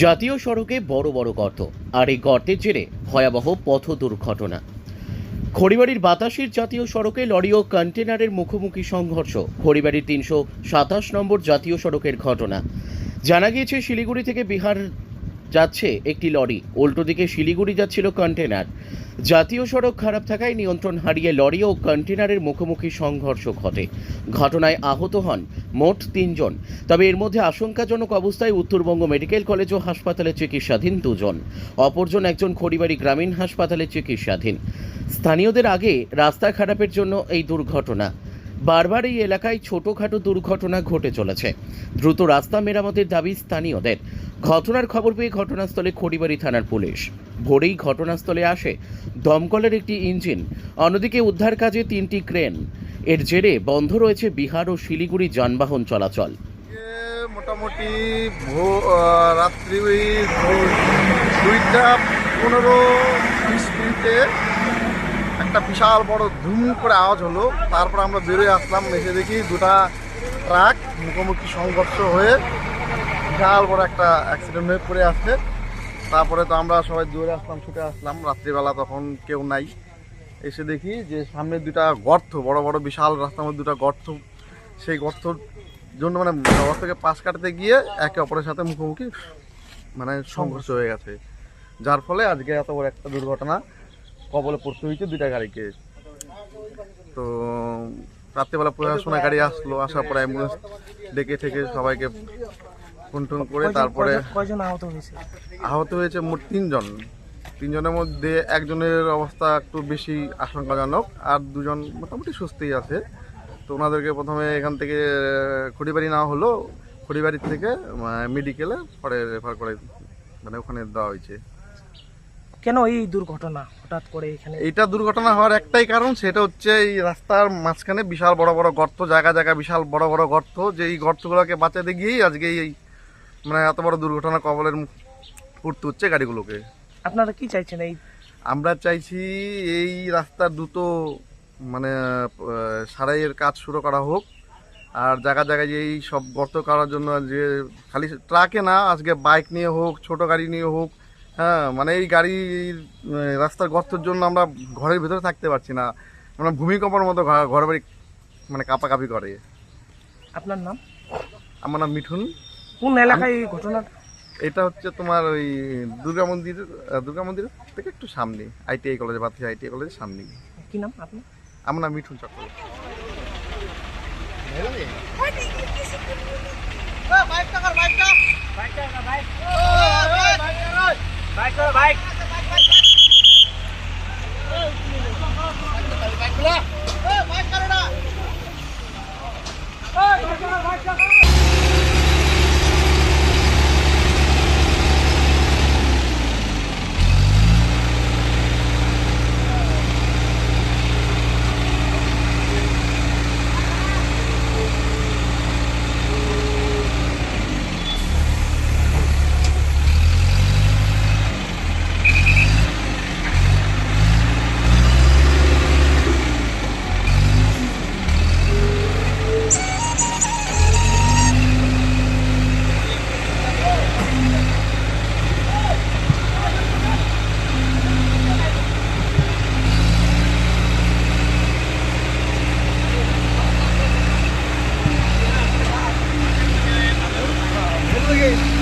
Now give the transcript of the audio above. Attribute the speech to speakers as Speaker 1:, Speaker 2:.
Speaker 1: জাতীয় সড়কে বড় বড় গর্ত, আর এই গর্তের জেরে ভয়াবহ পথ দুর্ঘটনা। খড়িবাড়ির বাতাসের জাতীয় সড়কে লরি ও কন্টেনারের মুখোমুখি সংঘর্ষ, খড়িবাড়ির তিনশো সাতাশ নম্বর জাতীয় সড়কের ঘটনা। জানা গিয়েছে, শিলিগুড়ি থেকে বিহার যাচ্ছে একটি লরি। উল্টো দিকে শিলিগুড়ি যাচ্ছিল কন্টেনার। জাতীয় সড়ক খারাপ থাকায় নিয়ন্ত্রণ হারিয়ে লরি ও কন্টেনারের মুখোমুখি সংঘর্ষ ঘটে। ঘটনায় আহত হন মোট তিনজন। তবে এর মধ্যে আশঙ্কাজনক অবস্থায় উত্তরবঙ্গ মেডিকেল কলেজ ও হাসপাতালে চিকিৎসাধীন দুজন। অপরজন একজন খড়িবাড়ি গ্রামীণ হাসপাতালে চিকিৎসাধীন। স্থানীয়দের আগে রাস্তা খারাপের জন্য এই দুর্ঘটনা। বারবার এই এলাকায় ছোটখাটো দুর্ঘটনা ঘটে চলেছে। দ্রুত রাস্তা মেরামতের দাবি স্থানীয়দের। ঘটনার খবর পেয়ে ঘটনাস্থলে খড়িবাড়ি থানার পুলিশ। ভোরেই ঘটনাস্থলে আসে দমকলের একটি ইঞ্জিন। অন্যদিকে উদ্ধার কাজে তিনটি ক্রেন। এর জেরে বন্ধ রয়েছে বিহার ও শিলিগুড়ি যানবাহন চলাচল।
Speaker 2: মোটামুটি রাত্রি দুইটা পনেরো বিশ মিনিটে একটা বিশাল বড় ধুম করে আওয়াজ হলো। তারপর আমরা বেরোয় আসলাম, এসে দেখি দুটা ট্রাক মুখোমুখি সংঘর্ষ হয়ে বিশাল বড় একটা অ্যাক্সিডেন্ট হয়ে পড়ে আসছে তারপরে তো আমরা সবাই দৌড়ে আসলাম, ছুটে আসলাম। রাত্রিবেলা তখন কেউ নাই। এসে দেখি যে সামনে দুটা গর্ত, বড় বড় বিশাল রাস্তার মধ্যে দুটা গর্ত। সেই গর্তর জন্য মানে গর্ত থেকে পাশ কাটতে গিয়ে একে অপরের সাথে মুখোমুখি মানে সংঘর্ষ হয়ে গেছে। যার ফলে আজকে এত বড় একটা দুর্ঘটনা কবলে পড়তে হয়েছে দুইটা গাড়িকে তো রাত্রেবেলা প্রশাসনের গাড়ি আসলো আসার পরে অ্যাম্বুলেন্স ডেকে থেকে সবাইকে ফোন টোন করে তারপরে
Speaker 3: আহত হয়েছে?
Speaker 2: আহত হয়েছে মোট তিনজন। তিনজনের মধ্যে একজনের অবস্থা একটু বেশি আশঙ্কাজনক আর দুজন মোটামুটি সুস্থই আছে। তো ওনাদেরকে প্রথমে এখান থেকে খড়িবাড়ি নেওয়া হলো। খড়িবাড়ির থেকে মেডিকেলে পরে রেফার করে মানে ওখানে দেওয়া হয়েছে।
Speaker 3: কেন এই দুর্ঘটনা হঠাৎ করে এখানে?
Speaker 2: এইটা দুর্ঘটনা হওয়ার একটাই কারণ সেটা হচ্ছে এই রাস্তার মাঝখানে বিশাল বড় বড় গর্ত জায়গা জায়গা বিশাল বড় বড় গর্ত যে এই গর্তগুলোকে বাঁচাতে গিয়েই আজকে এই মানে এত বড় দুর্ঘটনা কবলের পড়তে হচ্ছে গাড়িগুলোকে।
Speaker 3: আপনারা কি চাইছেন এই?
Speaker 2: আমরা চাইছি এই রাস্তার দ্রুত মানে সারাইয়ের কাজ শুরু করা হোক আর জায়গা জায়গায় যে এই সব গর্ত করার জন্য যে খালি ট্রাকে না আজকে বাইক নিয়ে হোক ছোট গাড়ি নিয়ে হোক হ্যাঁ মানে এই গাড়ি রাস্তার গর্তের জন্য আমরা ঘরের ভেতরে থাকতে পারছি না আমরা ভূমিকম্পের মতো ঘর বাড়ি মানে কাপাকাপি করে
Speaker 3: আপনার নাম
Speaker 2: আমার নাম মিঠুন
Speaker 3: কোন এলাকায় এই ঘটনা
Speaker 2: এটা হচ্ছে তোমার ওই দুর্গা মন্দির দুর্গা মন্দির থেকে একটু সামনে আইটিআই কলেজ বা আইটিআই কলেজের সামনে
Speaker 3: কি নাম আপনার
Speaker 2: আমার নাম মিঠুন চক্রবর্তী 拜哥拜。Dig it.